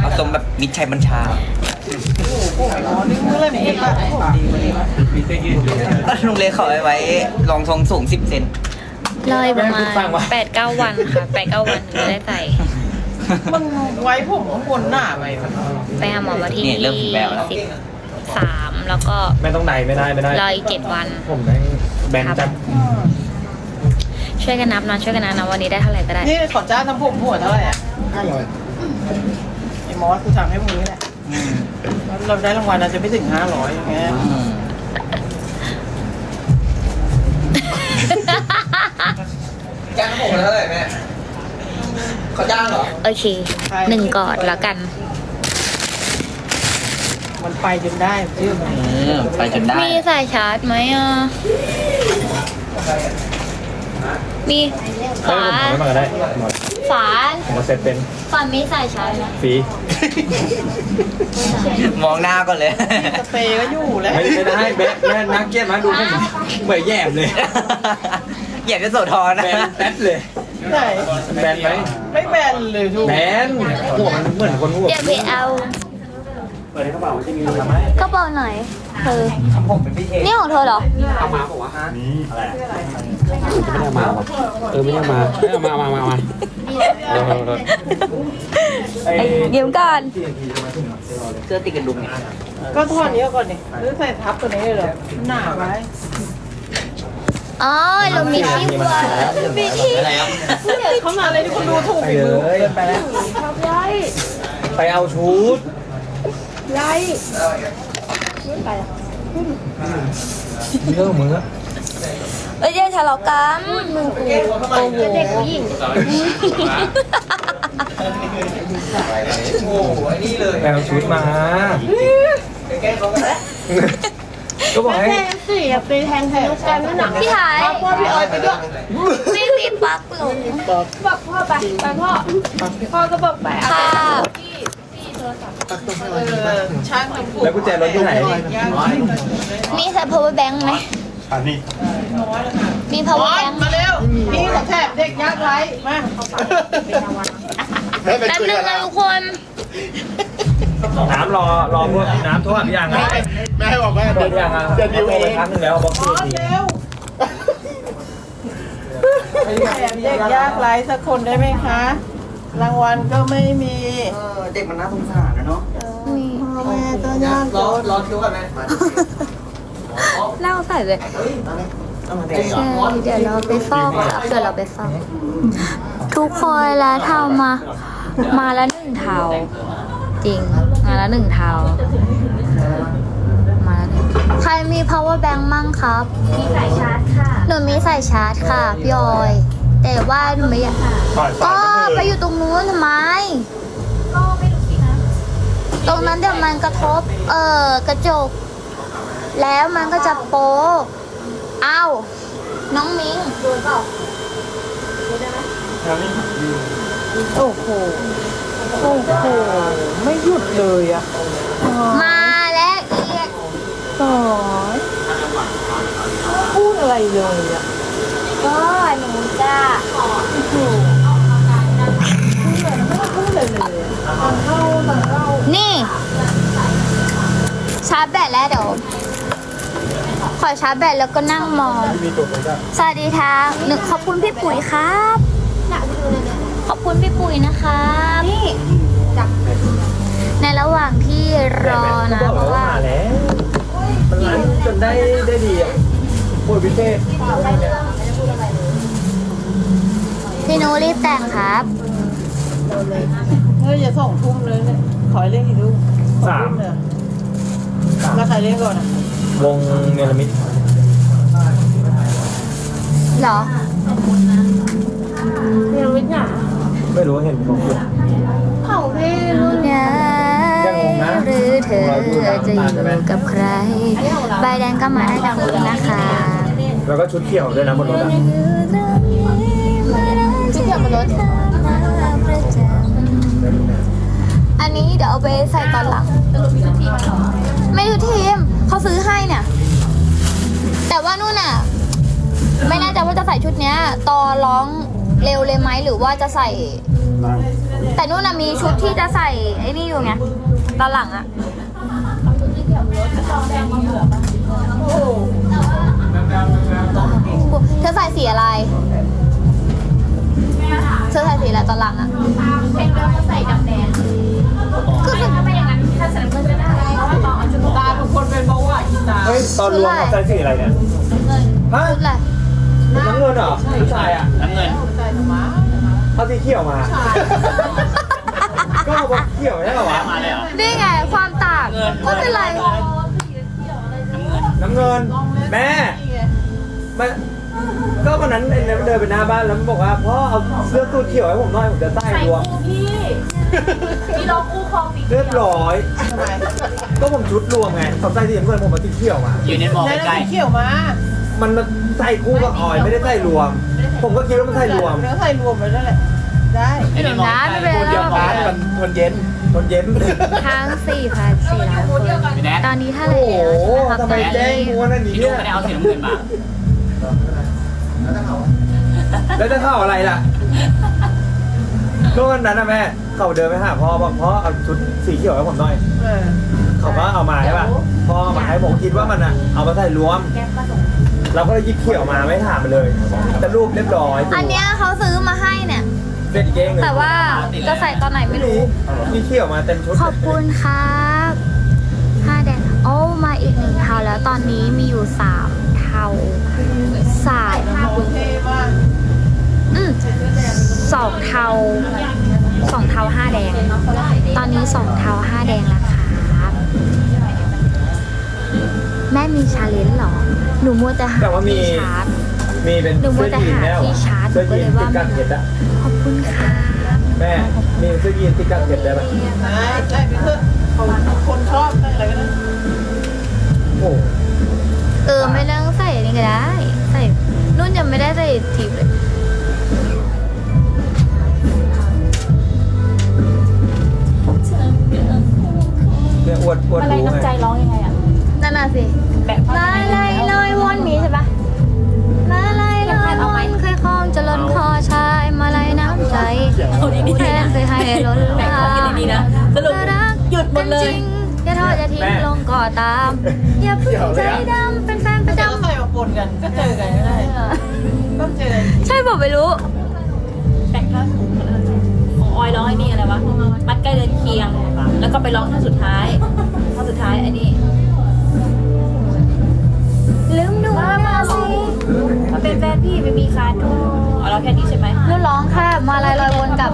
เอาทรงแบบมิตรชัยบัญชาอ๋อนี่มืออะไรไม่เห็นป่ะดีกว่านี้ลุงเล็กขอไว้ ลองทรงสูงสิบเซนรอยประมาณแปดเก้าวันค่ะแปดเก้าวันถึงจะได้ใส่มันไว้ผมข้างบนหน้าไปไปหาหมอมาที่นี่เริ่มแล้วแล้วสิบสามแล้วก็ไม่ต้องไหนไม่ได้ไม่ได้รออีกเจ็ดวัน ผมแม่งแบนจัด ช่วยกันนับนะช่วยกันนับนะวันนี้ได้เท่าไหร่ก็ได้ นี่ขอจ้างทำผมหัวเท่าไหร่อะห้าร้อยไอ้มอสกูทำให้มึงนี่แหละเราได้รางวัลเราจะไม่ถึงห้าร้อยอย่างเงี้ยจ้างผมเท่าไหร่แม่เขาจ้างเหรอ โอเคหนึ่งกอดแล้วกัน มันไปจนได้เชื่อไหมเออไปจนได้ มีสายชาร์จไหมอะ มีเฮ้ฝายผมไม่มาก็ได้หมดฝาผมมาเซ็ตเป็นฝามีสายชาร์จไหมฟรีมองหน้าก่อนเลยสเปรย์ก็อยู่แล้วไม่ไม่ได้แบนแบนนักเก็ตมาดูผมเหมือนแย่มเลยอยากจะโสธรนะแบนแป๊ดเลยไหนแบนไหมไม่แบนเลยทูกแบนหัวมันเหมือนคนหัวเดี๋ยวไปเอาเปิดในกระเป๋าที่มีทำไมกระเป๋าไหนเธอผมเป็นพี่เอนี่ของเธอเหรอเอามาบอกว่านี่อะไรไม่ได้มาเออไม่ได้มาไม่เอามามามามาเออไอ้เยี่ยมก่อนเสื้อติดกระดุมเนี่ยก็ทอดนี้ก่อนดิหรือใส่ทับตัวนี้เลยเหรอหนาไว้อ๋อเรามีที่วางมีที่อะไรครับเขามาเลยที่คนดูถูกไปฝีเลมือยเกินไปแล้วไปเอาชุด เรื่องมึงอะเอ้ยเดี๋ยวทะเลาะกันมึงกูโอ้โหเด็กผู้หญิงโอ้โหไอ้นี่เลยไปเอาชุดมาแกล้งเขาก็ได้ก็บอกให้สี่ไปแทนแทนกันนั่นหนักพี่หายพ่อพี่ออยไปด้วยไม่มีปลั๊กหลงบอกพ่อไปไปพ่อพ่อก็บอกไปค่ะ เออช่างทำผมแล้วกุญแจรถที่ไหน มีใส่ power bank ไหม อันนี้มีม power อส bank มาเร็วพี่ขอแทบเด็กยากไร้มาแป๊บนึงนะทุกคน น้ำรอรอพวกน้ำท่วมยังอะแม่บอกว่าท่วมยังอะเดี๋ยวดิวเองครั้งนึงแล้วบอกมอสเร็วแถมเด็กยากไร้สักคนได้ไหมคะ รางวัลก็ไม่มีเออเด็กมันน่าสงสารนะเนาะมีพ่อแม่ก็ยากจรอนรอคิวกันไหมเล่าใส่เลยเอามาเด็กใช่เดี๋ยวเราไปฟอกครับเดี๋ยวเราไปฟอก ทุกคนแล้วเท่ามา มาละหนึ่งเท่าจริง มาละหนึ่งเท่ามาละหนึ่งใครมี power bank มั่งครับ มีสายชาร์จค่ะ หนูมีสายชาร์จค่ะพี่ออย แต่ว่าหนูไม่อยากก็ ไปอยู่ตรงนู้นทำไม ก็ไม่รู้สินะตรงนั้นเดี๋ยวมันกระทบ เอ่อกระจก แล้วมันก็จะโป๊ะอ้าวน้องมิงโดนเปล่าโอ้โห โอ้โห ไม่หยุดเลยอะมาแล้วเอียดสอนพูดอะไรเลยอะก็หนูจะพูดอะไร เลยอะตอนเข้าตอนเข้านี่ ชาร์จแบตแล้วเดี๋ยว ขอชาร์จแบตแล้วก็นั่งมอง สวัสดีทางหนึ่งขอบคุณพี่ปุ๋ยครับ ขอบคุณพี่ปุ๋ยนะครับนี่ในระหว่างที่รอนะบอกเพแล้วราะว่าว่ามาแล้วมันรันจนได้ได้ดีอะโอ้ยพิเศษพี่นูรีบแต่งครับ เฮ้ยอย่าส่งทุ่มเลยเนี่ยขอให้เล่นอีกลูกสามเนี่ยแล้วใครเล่นก่อนอะวงเนลมิตเหรอยังไม่หนาไม่รู้เห็นผมอยู่ของพี่รุ่นเนี่ยยังงงนะหรือเธอจะอยู่กับใคร ใบแดงก็มาได้ดังคุณนะคะ แล้วก็ชุดเขียวด้วยนะบนรถอะชุดเดียวบนรถ อันนี้เดี๋ยวเอาไปใส่ตอนหลัง ไม่ดูทีมเขาซื้อให้เนี่ย แต่ว่านู่นน่ะ ไม่แน่ใจว่าจะใส่ชุดเนี้ย ตอนร้องเร็วเลยไหมหรือว่าจะใส่ แต่นู่นน่ะมีชุดที่จะใส่ไอ้นี่อยู่ไงตอนหลังอะเธอใส่สีอะไร เธอใส่สีอะไรตอนหลังอะเพลงเราก็ใส่ด เบาหวานกินตาเฮ้ยตอนรวมเขาใส่สีอะไรเนี่ยฮะชุดอะไรน้ำเงินเหรอผู้ชายอะน้ำเงินใส่ธรรมะเอาสีเขียวมา ก็เอาเขียวได้เหรอวะมาเลยเหรอนี่ไงความต่างไม่เป็นไร น้ำเงิน แม่มันก็วันนั้นเดินไปหน้าบ้านแล้วมันบอกว่าพ่อเอาเสื้อสูทเขียวให้ผมหน่อยผมจะใส่ใส่รวมคู่พี่ พี่ลองคู่คลองสีเรียบร้อยทำไมก็ผมชุดรวมไงเขาใส่สีน้ำเงินผมมาสีเขียวมาอยู่ในมองในใกล้น้ำเขียวมามันมาใส่คู่กับออยไม่ได้ใส่รวม ผมก็คิดว่ามันใส่รวมเนื้อใส่รวมไปนั่นแหละได้ๆเดี๋ยวนะไม่เป็นไรเดียวกันมันทนเย็นทนเย็นทั้งสี่พันสี่ร้อยคนพี่แนทตอนนี้ถ้าโอ้เลยโหแล้วใช่ไหมครับทำไมแจ้งมัวนั่นนี่พี่นุ๊เนี่ยกไม่ได้เอาสีน้ำเงินมาแล้วจะเข้าอะไรล่ะก็วันนั้นนะแม่ เขาเดินไปหาพ่อบอกพ่อเอาชุดสีเขียวให้ผมหน่อย เออเขาก็เอามาใช่ป่ะพ่อเอามาให้ผมคิดว่ามันอะเอามาใส่รวมเราก็เลยหยิบเขียวมาไม่ถามมันเลยแต่รูปเรียบร้อยอันเนี้ยเขาซื้อมาให้เนี่ยเป็นอีกเก้งเลยแต่ว่าจะใส่ตอนไหนไม่รู้ มีเขียวมาเต็มชุดขอบคุณครับห้าแดงโอ้มาอีกหนึ่งเทาแล้วตอนนี้มีอยู่สามเทาสามโอเคมากอืมสองเทา สองเทาห้าแดง ตอนนี้สองเทาห้าแดงแล้วครับ แม่มีชาเลนจ์เหรอ หนูมัวแต่หาแต่ว่ามี ที่ชาร์จ มีเป็นหนูมัเสื้วอแต่ยีนหาแน่วที่ชาร์จเสื้อยีนหนูก็เลยติว่าดกันเห็ดอะขอบคุณค่ะแม่มีเสื้อยีนติดกันเห็ดได้ไหมได้ได้ไปเถอะของคนชอบอะไรก็ได้โอ้เออไม่ต้องใส่อันนี่ก็ได้ ใส่นุ่นยังไม่ได้ใส่ทีบเลยเนี่ย สิแบบลายลายลอยวนมีใช่ปะลายลายลอยวนเคยคล้องจะล้นคอชายมาลายน้ำใจแทนเคยให้ล้นลาดีๆนะสรุปรักหยุดหมดเลยจริงอย่าทอดอย่าทิ้งลงก่อตาม อย่าเพึ่งใจดำเป็นแฟนประจะจำใส่มาปนกันก็เจอกันก็ได้ต้องเจอกันใช่บอกไม่รู้ แบ่งท่าสูงของออยร้องไอ้นี่อะไรวะ มัดใกล้เดินเคียง แล้วก็ไปร้องท่าสุดท้ายท่าสุดท้ายไอ้นี่ ลืมดูนะสิเป็นแฟนพี่ไม่มีคาดูเอาเราแค่นี้ใช่ไหมนุ่นร้องแค่มาลายลอยวนกับ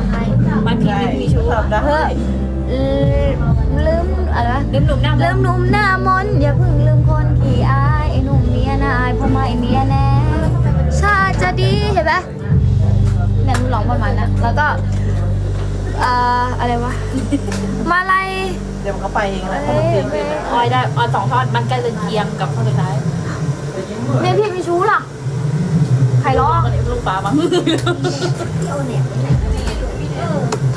มันพี่ได้ไม่มีชู้ตอบได้เฮ้ยลืมอะไรวะลืมหนุ่มหน้าลืมหนุ่มหน้ามนต์อย่าเพิ่งลืมคนขี้อายไอ้หนุ่มเมียนายเพราะไม่เมียแน่ชาติจะดีเห็นปะเนี่ยหนูร้องประมาณนั้นแล้วก็เอ่ออะไรวะ มาลัยเดี๋ยวมันก็ไปเองแหละเขาต้องเตรียมเองนะออยได้ออยสองทอดมันใกล้เดินเคียงกับท่าสุดท้าย เมียพี่มีชู้หรอใครร้องอันนี้ลูกฟ้ามั้ง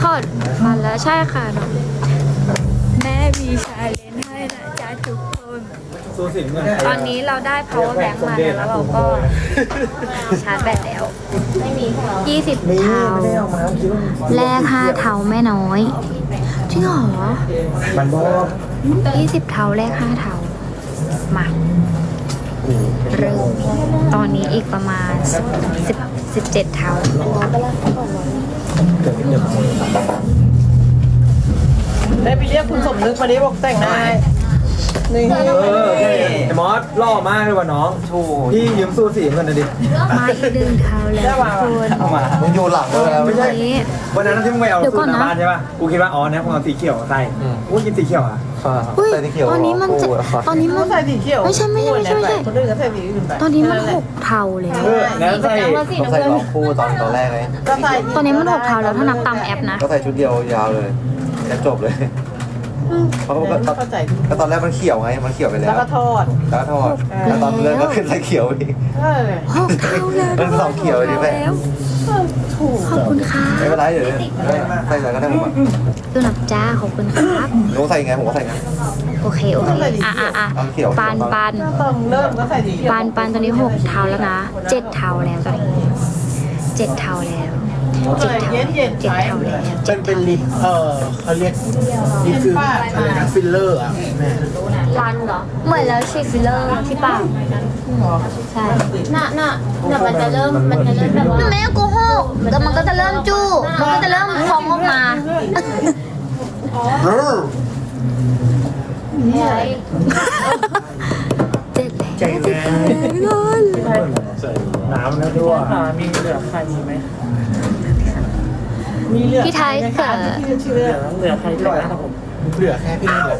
ทอดมันแล้วใช่ค่ะน้องแม่มีชาเลนจ์ให้นะจ๊ะทุกคน สู้สิงเงินตอนนี้เราได้ power bank มาแล้วแล้วเราก็ชาร์จแบตแล้ว 20มีเท่าไม่ได้เอามาคิดว่ามันแลก5เท่าแม่น้อยจริงเหรอมันบอก20เท่าแลก5เท่ามา เริ่มตอนนี้อีกประมาณ10 17 เท่าเกิดเยอะมาได้ไปเรียกคุณสมนึกมาดิบอกแต่งหน้า นี่เออไอ้มอสล่อมากเลยว่ะน้องพี่ยืมสู้สีเงินหน่อยดิ มาอีกหนึ่งเท่าแล้วทุกคนเอามามึงอยู่หลังเลยไม่ใช่ วันนี้ วันนั้นที่มึงไปเอาเดี๋ยวสูก่ตอนรนะหน้าบ้านใช่ป่ะ กูคิดว่าอ๋อเนี่ยมึงเอาสีเขียวใส่กูกินสีเขียวอะอุ้ยตอนนี้มันจะตอนนี้มัมันนใส่สีเขียวไม่ใช่ไม่ใช่ไม่ใช่ไม่ใช่ คนอื่นก็ใส่สีอื่นไปตอนนี้มันหกเท่าแล้วเอองั้นใส่ต้องใส่รองคู่ตอนตอนแรกเลยก็ใส่ตอนนี้มันหกเท่าแล้วถ้านับตามแอปนะ ก็ใส่ชุดเดียวยาวเลยแล้วจบเลย เพราะไม่ว่าก็เข้าใจก็ตอนแรกมันเขียวไง มันเขียวไปแล้แล้ววก็ทอด แล้วก็ทอดแล้วตอนเลิกก็ขึ้นใส่เขียวอีก เออหกเท่าแล้วมันสองเขียวดิแม่แล้วขอบคุณค่ะไม่เป็นไรเดี๋ยวใส่ใส่ก็ได้ผมอะดูหนับจ้าขอบคุณครับ หนูใส่ไงผมก็ใส่ไงโอเคโอเคอะอะอะเอาเขียวปานปานต้องเริ่มก็ใส่สีเขียวปานปานตอนนี้หกเท่าแล้วนะเจ็ดเท่าแล้วตอนนี้เจ็ดเท่าแล้ว เลยเย็นเย็นเจ็ดใช้เท่าแล้วเป็นเป็นลิปเออเขาเรียกลิปฟิลอะไรนะฟิลเลอร์อะแม่รันเหรอ เหมือนแล้วฉีดฟิลเลอร์ที่ปากใช่น่ะน่ะน่ะมันจะเริ่ม มันจะเริ่มแบบว่าแม่โกหกแต่มันก็จะเริ่มจู้มันก็จะเริ่มพองออกมาใช่เจ็ดแล้วใจแม่น้ำนะด้วยอ่ามีเหลือใครมีไหม มีเหลือพี่ไทยไหมเกิคะดที่ชื่อเหลือใครด้วยนะครับผมเหลือแค่พี่นี่แหละ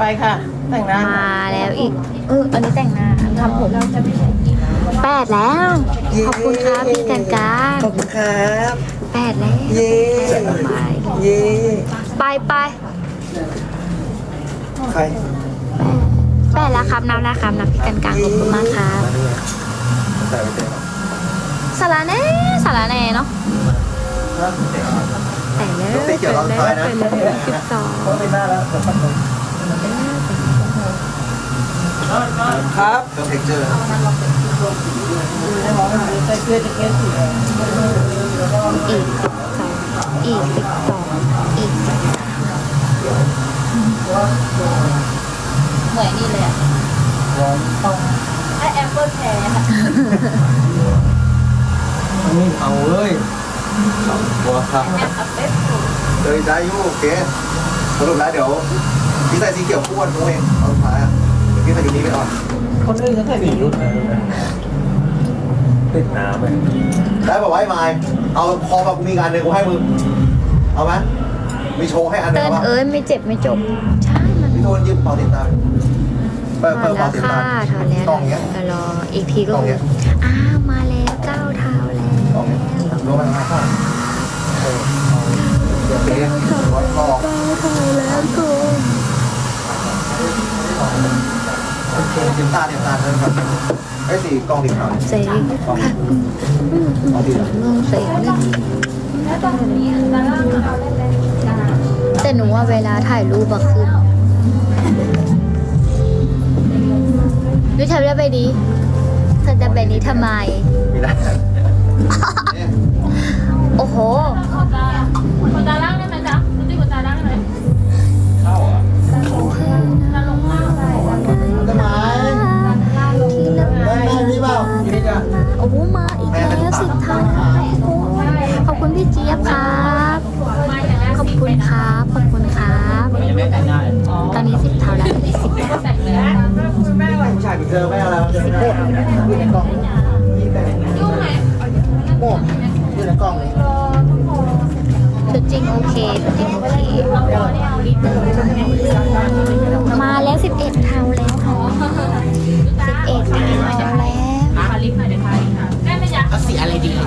ไปค่ะ แต่งหน้ามาแล้วอีก เอออันนี้แต่งหน้าทำผมแปดแล้ว ขอบคุณครับพี่กันการขอบคุณครับ แปดแล้วเย้เย้ไปไปใครแปดแล้วครับนับแล้วครับนับพี่กันการขอบคุณมากครับ ใส่ไปเต็มสาระแน่สาระแน่เนาะ แต่แล้วแต่แล้วแต่แล้วสิบสองครับเท็กเจอร์ใส่เสื้อแจ็คเก็ตสีแดงอีกสิบสองอีกสิบสองอีกสิบสามเหมือนนี่เลยอะไอแอปเปิลแพร์ค่ะเอาเลย วครับแอปเปิลเลยได้อยูโอเคสรุปแล้วเดี๋ยวพี่ใส่สีเขียวคู่กันนู้เองเอาสุดท้ายอะเดี๋ยวพี่ใส่อยู่นี้ไปก่อนคนอื่นเขาใส่สีรุ่นติดน้ำไปได้บอกว่าไอ้ไม้เอาคอแบบกูมีงานหนึ่งกูให้มึงเอาไหมมีโชว์ให้อันหนึเติ้งลเอาปะเอ้ยไม่เจ็บไม่จบ ใช่มันพี่โทนยืมเป่าติดตามเปิดถเปิอดดแล้เป่าวติดค่ะตามถอดแล้วกล่องเนี้ยเดี๋ยวรออีกทีก็กล่องเนี้ย อ้าวมาแล้วเก้าเท้าแล้ว กล่องเนี้ย รู้ไหมครับเออเดี๋ยวเอยกล่องเก้าเท้าแล้วกูติดตาติดตาเพิ่มครับไอ้สีกองติดขาวเซ็งค่ะเอาดีนะงงเซ็งแต่หนูว่าเวลาถ่ายรูปอะขึ้นดูทำได้ไปดีเธอจะแบบนี้ทำไมมีได้ โอ้โห ขนตาขนตาล่างได้ไหมจ๊ะรู้จักขนตาล่างได้ไหมเข้าอะตาลงล่างได้ต้นไม้ได้ได้พี่เปล่าพี่จ้ะโอ้โหมาอีกแล้วสิบเท่าโอ้ยขอบคุณพี่เจี๊ยบครับ ขอบคุณครับ ขอบคุณครับยังไม่แต่งหน้าเลยตอนนี้สิบเท่าแล้วอีกสิบแต่งเลยผู้ชายไปเจอไม่อะไรสิบหกอยู่ในกล่องยุ่งไหมหมดอยู่ในกล่องนี้ชุ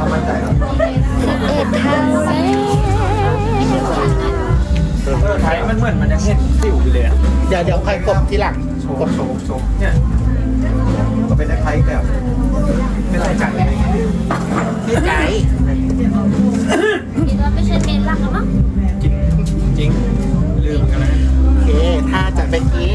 เขามั่นใจครับสิบเอ็ดเท่าแล้วเออไทยมันเหมือนมันยังเห็นสิวอยู่เลยอะเดี๋ยวเดี๋ยวใครกดทีหลังโชว์โชว์โชว์เนี่ยก็เป็นคล้ายๆแบบไม่ใส่ใจเลยพี่ใจคิดว่าไม่ใช่เมนหลักหรอมั้งกินจริงลืมกันนะโอเคถ้าจะไปกิน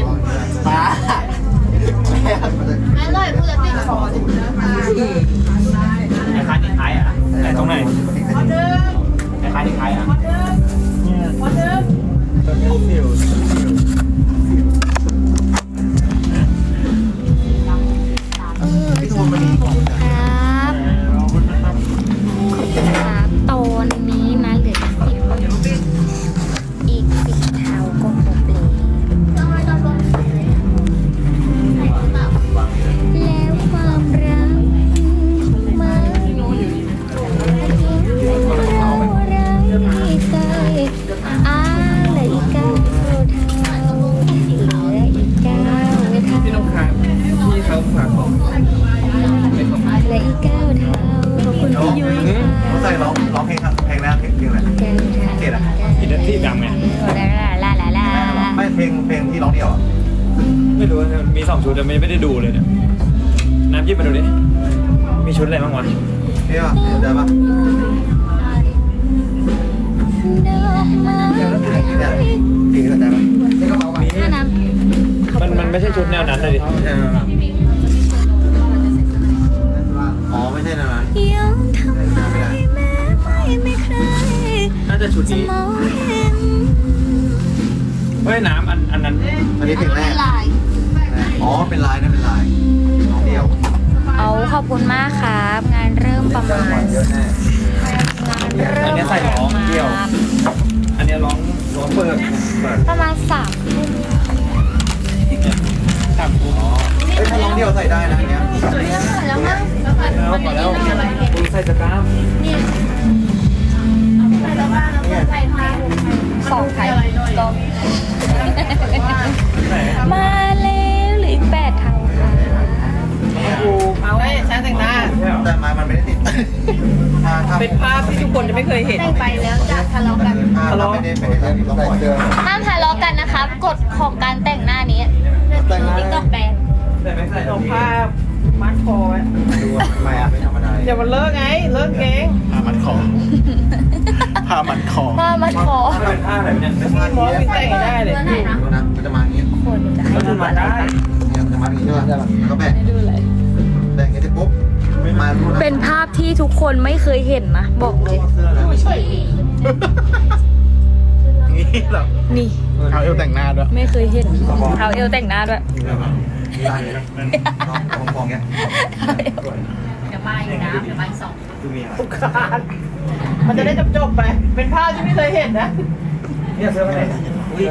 ายที่ท้ายอะเนี่ยตัวนี้สิวเสองชุดแต่ไม่ไม่ได้ดูเลยเนี่ยน้ำจิ้มมาดูดิมีชุดอะไรบ้างวะนี่ป่ะได้ป่ะดอกไม้เนี่ยเพลงนี้ได้ป่ะนี่ก็เอาไว้ถ้าน้ำมันมันไม่ใช่ชุดแนวนั้นเลยดิอ๋อไม่ใช่นะยังทำไมแม้ไม่ไม่จะชุดนี้มองเห็นเฮ้ยน้ำอันอันนั้นอันนี้เพลงแรกลาย อ๋อ เป็นลายนะเป็นลายน้องเดียวเอาขอบคุณมากครับ งานเริ่มประมาณเยอะแน่งานเริ่มอันนี้ใส่ร้องเดี่ยวอันนี้ร้องร้องเปิดเปิดประมาณสามทุ่มสามทุ่มเฮ้ยถ้าน้องเดียวใส่ได้นะอันเนี้ยแล้วมั้งแล้วก่อนแล้วคุณใส่สกามสองไข่ก็ ถ้าถ้าเป็นภาพที่ทุกคนจะไม่เคยเห็นได้ไปแล้วจะทะเลาะกันถ้าเราไม่ได้ไม่ได้ติดต้องปล่อยห้ามทะเลาะกันนะครับกฎของการแต่งหน้านี้ติ๊กต็อกแบนแต่ไม่ใส่เอาผ้ามัดคอไว้ดูว่าทำไมอะไม่ธรรมดาเดี๋ยวมันเลิกไง เลิกเก่งผ้ามันคอผ้ามันคอมามาขอถ้าเป็นผ้าแบบเนี้ยเป็นผ้าหมอวินแต่งได้เลยดูนะมันจะมาอย่างนี้คนจะก็คือมาได้เนี่ยมันจะมาอย่างนี้ใช่ป่ะแล้วก็แบ่งแบ่งอย่างนี้ปุ๊บมาดูนะ เป็นภาพที่ทุกคนไม่เคยเห็นนะบอกเลยเสื้อนะนี่เหรอนี่ เอาเอวแต่งหน้าด้วย ไม่เคยเห็นเท้าเอวแต่งหน้าด้วยลายเลยนะของของเงี้ยเดี๋ยวมาอีกนะเดี๋ยวมาอีกสองดูมีอะไรทุกคานมันจะได้จบๆไป เป็นภาพที่ไม่เคยเห็นนะเนี่ยเสื้อไปไหน